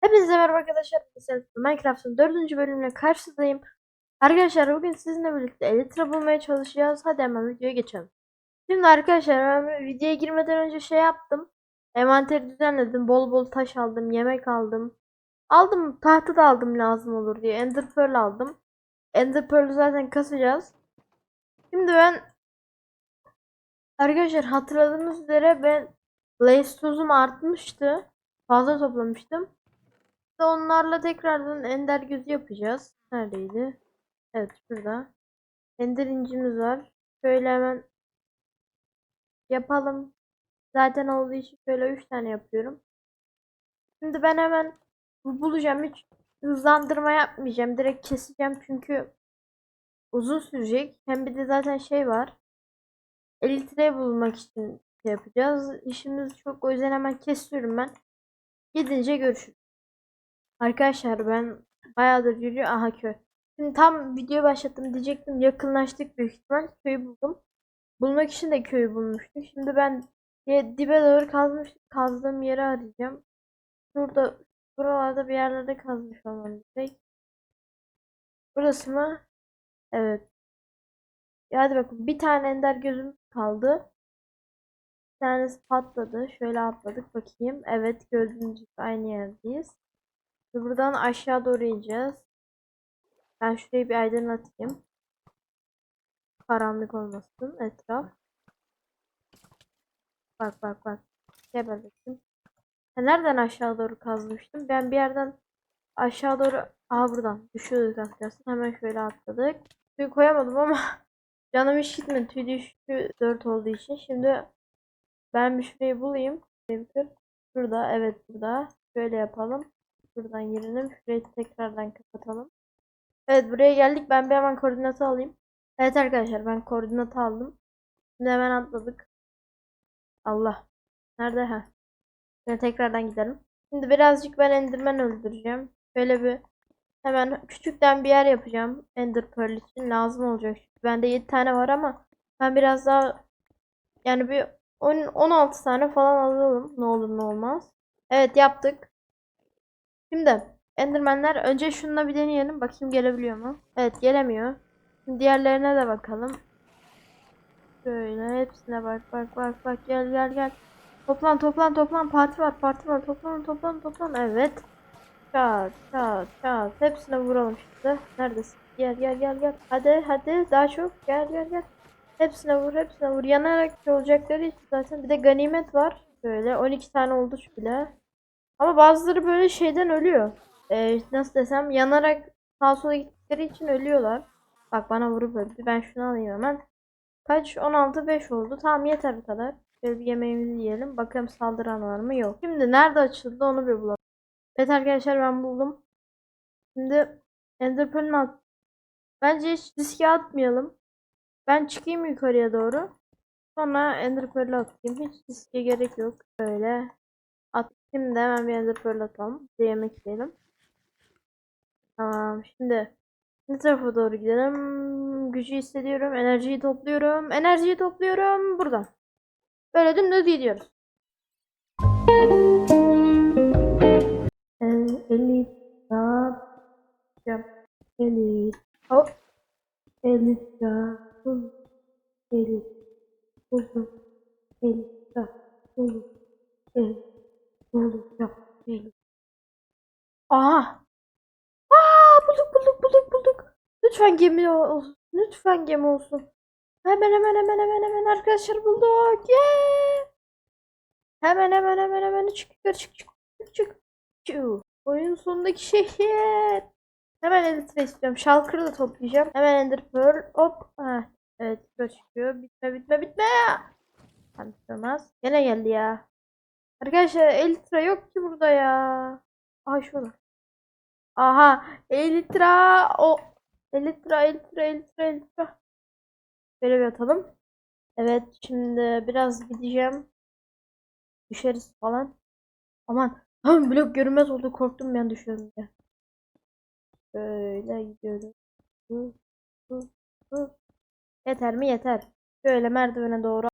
Hepinize merhaba arkadaşlar. Minecraft'ın dördüncü bölümüne karşınızdayım. Arkadaşlar bugün sizinle birlikte Elytra bulmaya çalışacağız. Hadi hemen videoya geçelim. Şimdi arkadaşlar videoya girmeden önce şey yaptım. Envanteri düzenledim. Bol bol taş aldım. Yemek aldım. Aldım. Tahta da aldım lazım olur diye. Ender Pearl aldım. Ender Pearl'ü zaten kasacağız. Şimdi ben Arkadaşlar hatırladığınız üzere ben Blaze tozum artmıştı. Fazla toplamıştım. Ve onlarla tekrardan ender gözü yapacağız. Neredeydi? Evet şurada. Ender incimiz var. Şöyle hemen yapalım. Zaten olduğu için şöyle 3 tane yapıyorum. Şimdi ben hemen bu bulacağım. Hiç hızlandırma yapmayacağım. Direkt keseceğim çünkü uzun sürecek. Hem bir de zaten şey var. Elitreyi bulmak için şey yapacağız. İşimiz çok o yüzden hemen kesiyorum ben. Gidince görüşürüz. Arkadaşlar ben bayağıdır yürüyor. Aha köy. Şimdi tam video başlattım diyecektim. Yakınlaştık büyük ihtimal. Köyü buldum. Bulmak için de köyü bulmuştum. Şimdi ben dibe doğru kazmış, kazdığım yeri arayacağım. Burada buralarda bir yerlerde kazmış olmam gerek. Burası mı? Evet. Ya hadi bakın bir tane ender gözüm kaldı. Bir tanesi patladı. Şöyle atladık bakayım. Evet gördüğünüz aynı yerdeyiz. Buradan aşağı doğru ineceğiz. Ben şurayı bir aydınlatayım. Karanlık olmasın etraf. Bak bak bak. Geber bakayım. Ha, nereden aşağı doğru kazmıştım? Ben bir yerden aşağı doğru Aha buradan düşüyorduk arkadaşlar. Hemen şöyle atladık. Tüy koyamadım ama canım hiç gitmedi. Tüy düştü 4 olduğu için. Şimdi ben bir şurayı bulayım. Şurada evet burada. Şöyle yapalım. Şuradan girelim. Şurayı tekrardan kapatalım. Evet buraya geldik. Ben bir hemen koordinatı alayım. Evet arkadaşlar ben koordinatı aldım. Şimdi hemen atladık. Allah. Nerede? ha? Şimdi tekrardan gidelim. Şimdi birazcık ben Enderman öldüreceğim. Şöyle bir hemen küçükten bir yer yapacağım. Ender Pearl için lazım olacak. Çünkü bende 7 tane var ama ben biraz daha yani bir 10 16 tane falan alalım. Ne olur ne olmaz. Evet yaptık. Şimdi Enderman'ler önce şununla bir deneyelim. Bakayım gelebiliyor mu? Evet gelemiyor. Şimdi diğerlerine de bakalım. Şöyle hepsine bak bak bak bak gel gel gel. Toplan toplan toplan parti var parti var toplan toplan toplan evet. Çat çat çat hepsine vuralım şimdi. Neredesin? Gel gel gel gel. Hadi hadi daha çok gel gel gel. Hepsine vur hepsine vur. Yanarak olacakları için zaten bir de ganimet var. Böyle 12 tane oldu şu bile. Ama bazıları böyle şeyden ölüyor. Ee, nasıl desem yanarak sağa sola gittikleri için ölüyorlar. Bak bana vurup öldü. Ben şunu alayım hemen. Kaç? 16 5 oldu. Tamam yeter bu kadar. Şöyle bir yemeğimizi yiyelim. Bakalım saldıran var mı? Yok. Şimdi nerede açıldı onu bir bulalım. Evet arkadaşlar ben buldum. Şimdi Ender Pearl'ün alt. Bence hiç riske atmayalım. Ben çıkayım yukarıya doğru. Sonra Ender Pearl'ü atayım. Hiç riske gerek yok. Böyle. At. Şimdi hemen bir Ender Pearl atalım. Bir yemek yiyelim. Tamam. Şimdi ne tarafa doğru gidelim? Gücü hissediyorum. Enerjiyi topluyorum. Enerjiyi topluyorum. Buradan. Böyle dümdüz gidiyoruz. Elit yapacağım. Elit. Hop. Elit yapın. Elit. Buldum. Elit yapın. Buldum. Elit. Aha. Aa, bulduk bulduk bulduk bulduk. Lütfen gemi olsun. Lütfen gemi olsun. Hemen hemen hemen hemen hemen arkadaşlar bulduk. Yeah. Hemen hemen hemen hemen çık yukarı çık çık çık çık. Oyun sonundaki şehir. Hemen Elytra istiyorum. Shulker'ı da toplayacağım. Hemen Ender Pearl. Hop. Heh. Evet. Çıkıyor. Bitme bitme bitme. Tamam olmaz. Gene geldi ya. Arkadaşlar Elytra yok ki burada ya. Aha şurada. Aha. Elytra. O. Elytra, Elytra, Elytra, Elytra. Böyle bir atalım. Evet. Şimdi biraz gideceğim. Düşeriz falan. Aman. Aman blok görünmez oldu. Korktum ben düşüyorum ya. Böyle hı. Yeter mi? Yeter. Şöyle merdivene doğru